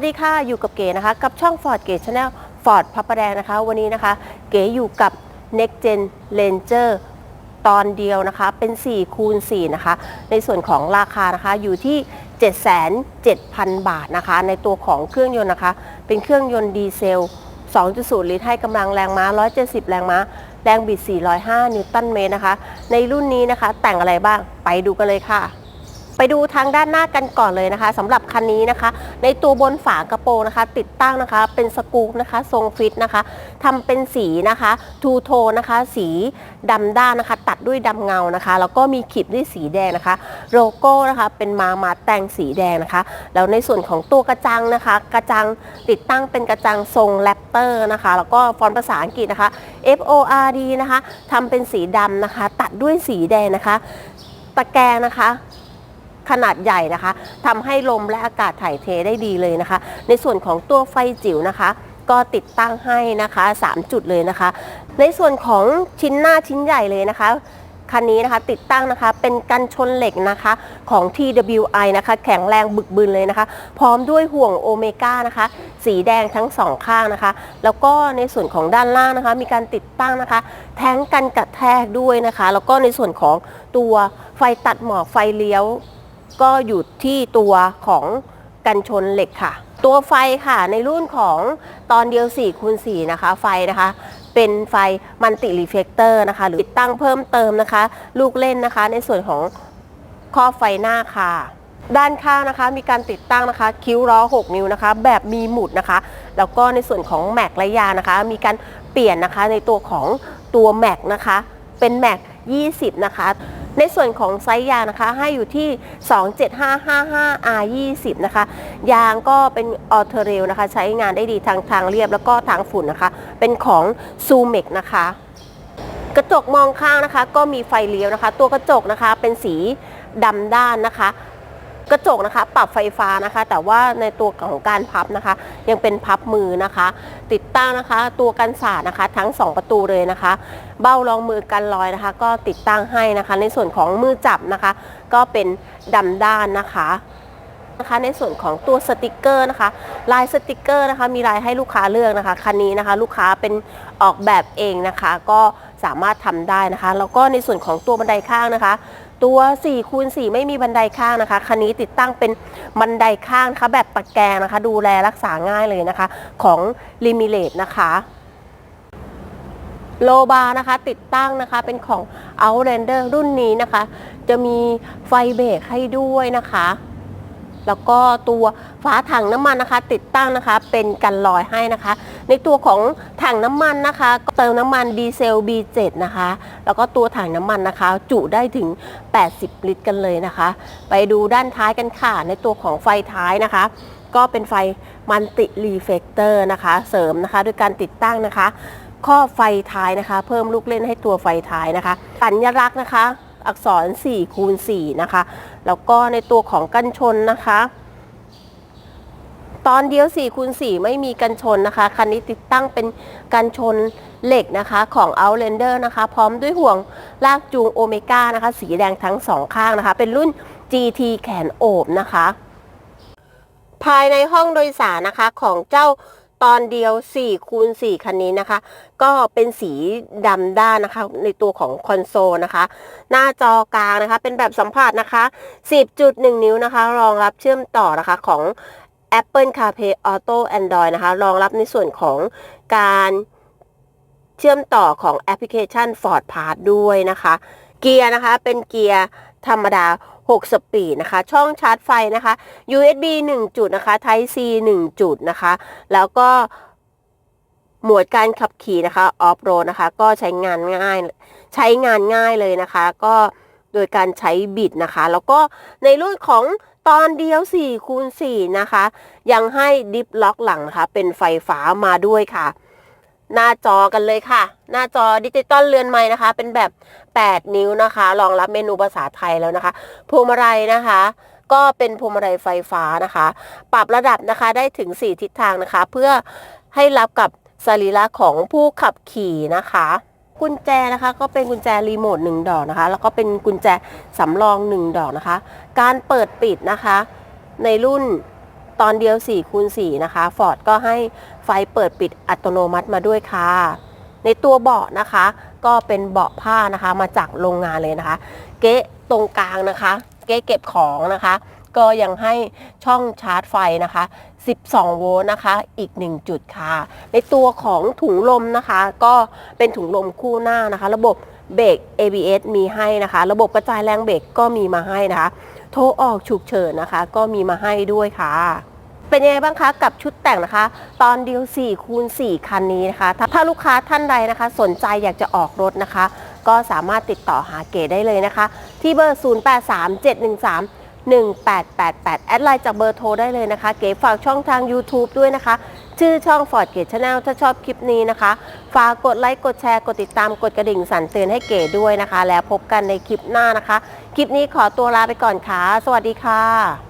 วัสดีค่ะ อยู่กับเก๋นะคะ กับช่อง Ford เก๋ Channel Ford พระประแดงนะคะ วันนี้นะคะ เก๋อยู่กับ Next Gen Ranger ตอนเดียวนะคะ เป็น4คูณ4นะคะ ในส่วนของราคานะคะอยู่ที่ 77,000 บาทนะคะ ในตัวของเครื่องยนต์นะคะ เป็นเครื่องยนต์ดีเซล 2.0 ลิตรให้กำลังแรงม้า 170 แรงม้า แรงบิด 405 นิวตันเมตรนะคะ ในรุ่นนี้นะคะ แต่งอะไรบ้าง ไปดูกันเลยค่ะ ไปดูทางด้านหน้ากันก่อนเลยนะคะสำหรับคันนี้นะคะ ในตัวบนฝากระโปรงนะคะ ติดตั้งนะคะเป็นสกู๊ปนะคะ ทรงฟิตนะคะทำเป็นสีนะคะทูโทนะคะ สีดำด้านนะคะ ตัดด้วยดำเงานะคะ แล้วก็มีขีดด้วยสีแดงนะคะ โลโก้นะคะ เป็นมามาแต่งสีแดงนะคะ แล้วในส่วนของตัวกระจังนะคะ กระจังติดตั้งเป็นกระจังทรงแรปเตอร์นะคะ แล้วก็ฟอนต์ภาษาอังกฤษนะคะ F O R D นะคะทำเป็นสีดำนะคะ ตัดด้วยสีแดงนะคะ ตะแกรงนะคะ ขนาดใหญ่นะคะทำให้ลมและอากาศถ่ายเทได้ดีเลยนะคะ ในส่วนของตัวไฟจิ๋วนะคะ ก็ติดตั้งให้นะคะ 3 จุดเลยนะคะ ในส่วนของชิ้นหน้าชิ้นใหญ่เลยนะคะคันนี้นะคะติดตั้งนะคะเป็นกันชนเหล็กนะคะของ TWI นะคะแข็งแรงบึกบึนเลยนะคะ พร้อมด้วยห่วงโอเมก้านะคะสีแดงทั้งสองข้างนะคะ แล้วก็ในส่วนของด้านล่างนะคะ มีการติดตั้งนะคะ แท้งกันกระแทกด้วยนะคะ แล้วก็ในส่วนของตัวไฟตัดหมอกไฟเลี้ยว ก็อยู่ที่ตัวของกันชนเหล็กค่ะ ตัวไฟค่ะในรุ่นของตอนเดียว4คูณ4นะคะ ไฟนะคะ เป็นไฟมัลติรีเฟกเตอร์นะคะ หรือติดตั้งเพิ่มเติมนะคะ ลูกเล่นนะคะ ในส่วนของข้อไฟหน้าค่ะด้านข้างนะคะมีการติดตั้งนะคะ คิ้วล้อ 6 นิ้วนะคะ แบบมีหมุดนะคะ แล้วก็ในส่วนของแม็กและยานะคะ มีการเปลี่ยนนะคะในตัวของตัวแม็กนะคะ เป็นแม็ก20 นะคะ ในส่วนของไซส์ยางนะคะ ให้อยู่ที่ 27555 R 20 นะคะ ยางก็เป็นออเทเรลนะคะ ใช้งานได้ดีทางทางเรียบแล้วก็ทางฝุ่นนะคะ เป็นของซูเมกนะคะกระจกมองข้างนะคะ ก็มีไฟเลี้ยวนะคะ ตัวกระจกนะคะเป็นสีดำด้านนะคะ กระจกนะคะ ปรับไฟฟ้านะคะ แต่ว่าในตัวของการพับนะคะ ยังเป็นพับมือนะคะ ติดตั้งนะคะ ตัวกันสาดนะคะ ทั้ง 2 ประตูเลยนะคะ เบ้ารองมือกันรอยนะคะ ก็ติดตั้งให้นะคะ ในส่วนของมือจับนะคะ ก็เป็นดำด้านนะคะนะคะในส่วนของตัวสติกเกอร์นะคะ ลายสติกเกอร์นะคะ มีลายให้ลูกค้าเลือกนะคะคันนี้นะคะ ลูกค้าเป็นออกแบบเองนะคะ ก็สามารถทำได้นะคะ แล้วก็ในส่วนของตัวบันไดข้างนะคะ ตัว4คูณ4ไม่มีบันไดข้างนะคะ คันนี้ติดตั้งเป็นบันไดข้างนะคะแบบตะแกรงนะคะ ดูแลรักษาง่ายเลยนะคะ ของลิมิเลตนะคะโลบาร์นะคะ ติดตั้งนะคะเป็นของ Outlander รุ่นนี้นะคะ จะมีไฟเบรกให้ด้วยนะคะ แล้วก็ตัวฝาถังน้ำมันนะคะ ติดตั้งนะคะ เป็นกันลอยให้นะคะ ในตัวของถังน้ำมันนะคะ เติมน้ำมันดีเซล B7 นะคะ แล้วก็ตัวถังน้ำมันนะคะ จุได้ถึง 80 ลิตรกันเลยนะคะ ไปดูด้านท้ายกันค่ะ ในตัวของไฟท้ายนะคะ ก็เป็นไฟมัลติรีเฟกเตอร์นะคะ เสริมนะคะด้วยการติดตั้งนะคะ ข้อไฟท้ายนะคะ เพิ่มลูกเล่นให้ตัวไฟท้ายนะคะสัญลักษณ์นะคะ อักษร4คูณ4นะคะ แล้วก็ในตัวของกันชนนะคะ ตอนเดียว4คูณ4ไม่มีกันชนนะคะ คันนี้ติดตั้งเป็นกันชนเหล็กนะคะของ Outlander นะคะ พร้อมด้วยห่วงลากจูงโอเมก้านะคะ สีแดงทั้งสองข้างนะคะ เป็นรุ่น GT แขนโอบนะคะ ภายในห้องโดยสารนะคะของเจ้าตอนเดียว4คูณ4คันนี้นะคะ ก็เป็นสีดำด้านนะคะ ในตัวของคอนโซลนะคะ หน้าจอกลางนะคะ เป็นแบบสัมผัสนะคะ 10.1 นิ้วนะคะ รองรับเชื่อมต่อนะคะของ Apple CarPlay Auto Android นะคะ รองรับในส่วนของการเชื่อมต่อของแอปพลิเคชัน Ford Pass ด้วยนะคะ เกียร์นะคะเป็นเกียร์ธรรมดา 6 สปีดนะคะ ช่องชาร์จไฟนะคะ USB 1 จุดนะคะ Type C 1 จุดนะคะ แล้วก็หมวดการขับขี่นะคะออฟโรดนะคะ ก็ใช้งานง่าย ใช้งานง่ายเลยนะคะ ก็โดยการใช้บิดนะคะ แล้วก็ในรุ่นของ ตอนเดียว4คูณ4นะคะ ยังให้ดิฟล็อกหลังนะคะ เป็นไฟฟ้ามาด้วยค่ะ หน้าจอกันเลยค่ะ หน้าจอดิจิตอลเรือนใหม่นะคะ เป็นแบบ 8 นิ้วนะคะรองรับเมนูภาษาไทยแล้วนะคะพวงมาลัยนะคะ ก็เป็นพวงมาลัยไฟฟ้านะคะ ปรับระดับนะคะได้ถึง 4 ทิศทางนะคะ เพื่อให้รับกับสรีระของผู้ขับขี่นะคะ กุญแจนะคะก็เป็นกุญแจรีโมทหนึ่งดอกนะคะ แล้วก็เป็นกุญแจสำรองหนึ่งดอกนะคะ การเปิดปิดนะคะ ในรุ่นตอนเดียว4คูณ4นะคะฟอร์ดก็ให้ไฟเปิดปิดอัตโนมัติมาด้วยค่ะ ในตัวเบาะนะคะ ก็เป็นเบาะผ้านะคะมาจากโรงงานเลยนะคะ เก๊ะตรงกลางนะคะ เก๊ะเก็บของนะคะ ก็ยังให้ช่องชาร์จไฟนะคะ 12 โวลต์นะคะ อีก 1 จุดค่ะ ในตัวของถุงลมนะคะ ก็เป็นถุงลมคู่หน้านะคะ ระบบเบรก ABS มีให้นะคะ ระบบกระจายแรงเบรกก็มีมาให้นะคะ โทรออกฉุกเฉินนะคะ ก็มีมาให้ด้วยค่ะเป็นยังไงบ้างคะกับชุดแต่งนะคะ ตอนเดียว4คูณ4คันนี้นะคะ ถ้าลูกค้าท่านใดนะคะ สนใจอยากจะออกรถนะคะ ก็สามารถติดต่อหาเก๋ได้เลยนะคะ ที่เบอร์ 083713 1888 แอดไลน์จากเบอร์โทรได้เลยนะคะ เก๋ฝากช่องทาง YouTube ด้วยนะคะ ชื่อช่อง Ford Gate Channel ถ้าชอบคลิปนี้นะคะ ฝากกดไลค์กดแชร์กดติดตามกดกระดิ่งสั่นเตือนให้เก๋ด้วยนะคะ แล้วพบกันในคลิปหน้านะคะ คลิปนี้ขอตัวลาไปก่อนค่ะ สวัสดีค่ะ